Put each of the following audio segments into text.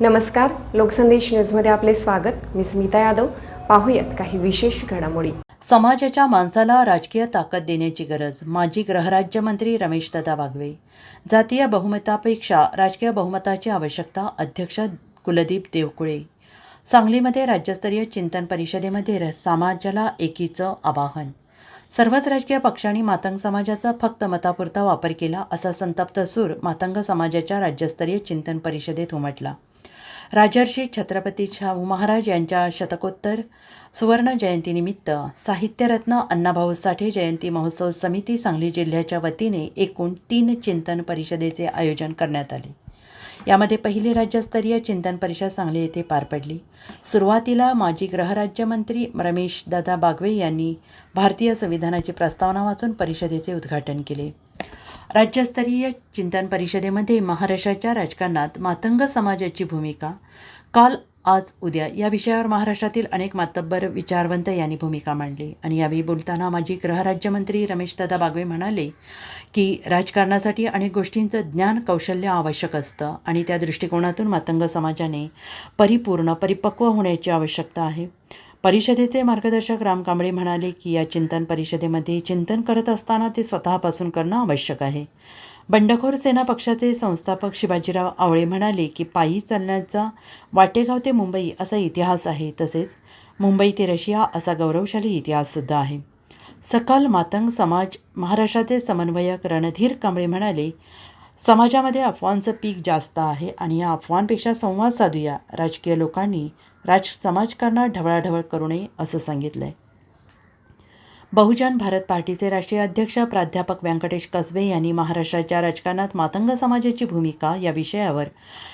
नमस्कार लोकसंदेश न्यूजमध्ये आपले स्वागत. मी स्मिता यादव. पाहूयात काही विशेष घडामोडी. समाजाच्या माणसाला राजकीय ताकद देण्याची गरज माजी गृहराज्यमंत्री रमेश दादा बागवे जातीय बहुमतापेक्षा राजकीय बहुमताची आवश्यकता अध्यक्ष कुलदीप देवकुळे. सांगलीमध्ये राज्यस्तरीय चिंतन परिषदेमध्ये र- समाजाला एकीचं आवाहन. सर्वच राजकीय पक्षांनी मातंग समाजाचा फक्त मतापुरता वापर केला असा संतप्त सूर मातंग समाजाच्या राज्यस्तरीय चिंतन परिषदेत उमटला. राजर्षी छत्रपती शाहू महाराज यांच्या शतकोत्तर सुवर्ण जयंतीनिमित्त साहित्यरत्न अण्णाभाऊ साठे जयंती महोत्सव समिती सांगली जिल्ह्याच्या वतीने एकूण तीन चिंतन परिषदेचे आयोजन करण्यात आले. यामध्ये पहिली राज्यस्तरीय चिंतन परिषद सांगली येथे पार पडली. सुरुवातीला माजी गृहराज्यमंत्री रमेश दादा बागवे यांनी भारतीय संविधानाची प्रस्तावना वाचून परिषदेचे उद्घाटन केले. राज्यस्तरीय चिंतन परिषदेमध्ये महाराष्ट्राच्या राजकारणात मातंग समाजाची भूमिका. काल आज उद्या या विषयावर महाराष्ट्रातील अनेक मातब्बर विचारवंत यांनी भूमिका मांडली. आणि यावेळी बोलताना माजी गृहराज्यमंत्री रमेशदादा बागवे म्हणाले की राजकारणासाठी अनेक गोष्टींचं ज्ञान कौशल्य आवश्यक असतं आणि त्या दृष्टिकोनातून मातंग समाजाने परिपूर्ण परिपक्व होण्याची आवश्यकता आहे. परिषदेचे मार्गदर्शक राम कांबळे म्हणाले की या चिंतन परिषदेमध्ये चिंतन करत असताना ते स्वतःपासून करणं आवश्यक आहे. बंडखोर सेना पक्षाचे संस्थापक शिवाजीराव आवळे म्हणाले की पायी चालण्याचा वाटेगाव ते मुंबई असा इतिहास आहे. तसेच मुंबई ते रशिया असा गौरवशाली इतिहाससुद्धा आहे. सकल मातंग समाज महाराष्ट्राचे समन्वयक रणधीर कांबळे म्हणाले समाजामध्ये अफवांचं पीक जास्त आहे आणि या अफवांपेक्षा संवाद साधूया. राजकीय लोकांनी राज समाजकारणात ढवळाढवळ करू नये असं सांगितलं आहे बहुजन भारत पार्टीचे राष्ट्रीय अध्यक्ष प्राध्यापक व्यंकटेश कसबे यांनी महाराष्ट्राच्या राजकारणात मातंग समाजाची भूमिका या विषयावर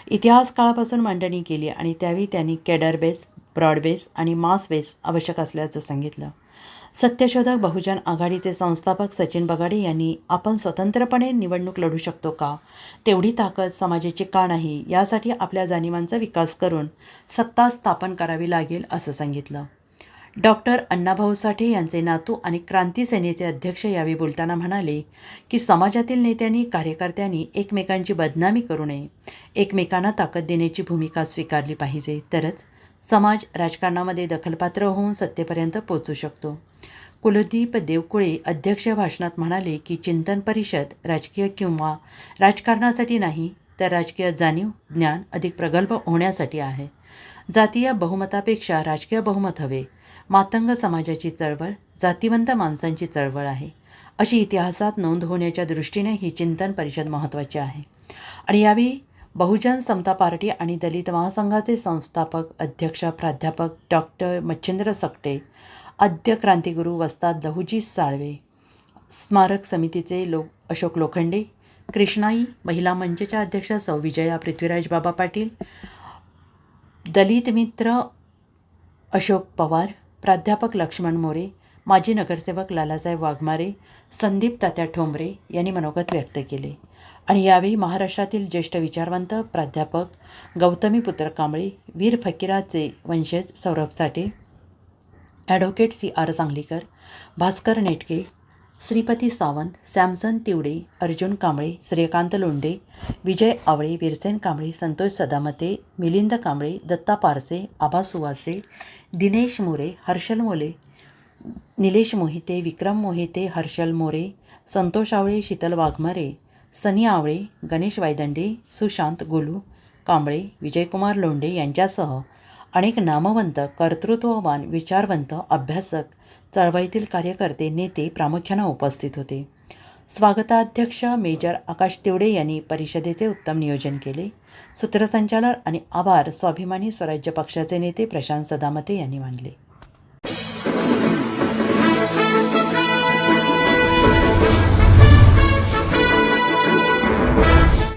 इतिहास काळापासून मांडणी केली आणि त्यावेळी त्यांनी केडर बेस ब्रॉडबेस आणि मास बेस आवश्यक असल्याचं सांगितलं. सत्यशोधक बहुजन आघाडीचे संस्थापक सचिन बगाडे यांनी आपण स्वतंत्रपणे निवडणूक लढू शकतो का? तेवढी ताकद समाजाची का नाही? यासाठी आपल्या जाणीवांचा विकास करून सत्ता स्थापन करावी लागेल असं सांगितलं. डॉक्टर अण्णाभाऊ साठे यांचे नातू आणि क्रांती सेनेचे अध्यक्ष यावेळी बोलताना म्हणाले की समाजातील नेत्यांनी कार्यकर्त्यांनी एकमेकांची बदनामी करू नये. एकमेकांना ताकद देण्याची भूमिका स्वीकारली पाहिजे. तरच समाज राजकारणामध्ये दखलपात्र होऊन सत्तेपर्यंत पोचू शकतो. कुलदीप देवकुळे अध्यक्ष भाषणात म्हणाले की चिंतन परिषद राजकीय किंवा राजकारणासाठी नाही तर राजकीय जाणीव ज्ञान अधिक प्रगल्भ होण्यासाठी आहे. जातीय बहुमतापेक्षा राजकीय बहुमत हवे. मातंग समाजाची चळवळ जातीवंत माणसांची चळवळ आहे. अशी इतिहासात नोंद होण्याच्या दृष्टीने ही चिंतन परिषद महत्त्वाची आहे. आणि यावेळी बहुजन समता पार्टी आणि दलित महासंघाचे संस्थापक अध्यक्ष प्राध्यापक डॉक्टर मच्छिंद्र सकटे आद्य क्रांतिगुरू वस्ताद लहुजी साळवे स्मारक समितीचे लोक अशोक लोखंडे कृष्णाई महिला मंचच्या अध्यक्ष सौ विजया पृथ्वीराज बाबा पाटील दलित मित्र अशोक पवार प्राध्यापक लक्ष्मण मोरे माजी नगरसेवक लालासाहेब वाघमारे संदीप तात्या ठोंबरे यांनी मनोगत व्यक्त केले. आणि यावेळी महाराष्ट्रातील ज्येष्ठ विचारवंत प्राध्यापक गौतमी पुत्र कांबळे वीर फकीराचे वंशज Saurabh Sathe advocate C R Sangalikar Bhaskar Netke Shripati Sawant Samson Tivde Arjun Kamble Suryakant Londhe Vijay Awale Veersen Kamble Santosh Sadamate Milind Kamble Datta Parse Abha Suvase Dinesh More Harshal Mole Nilesh Mohite विक्रम मोहिते हर्षल मोरे संतोष आवळे शीतल वाघमारे सनी आवळे गणेश वायदंडे सुशांत गोलू कांबळे विजयकुमार लोंढे यांच्यासह अनेक नामवंत कर्तृत्ववान विचारवंत अभ्यासक चळवळीतील कार्यकर्ते नेते प्रामुख्यानं उपस्थित होते. स्वागताध्यक्ष मेजर आकाश तेवडे यांनी परिषदेचे उत्तम नियोजन केले. सूत्रसंचालन आणि आभार स्वाभिमानी स्वराज्य पक्षाचे नेते प्रशांत सदामते यांनी मानले.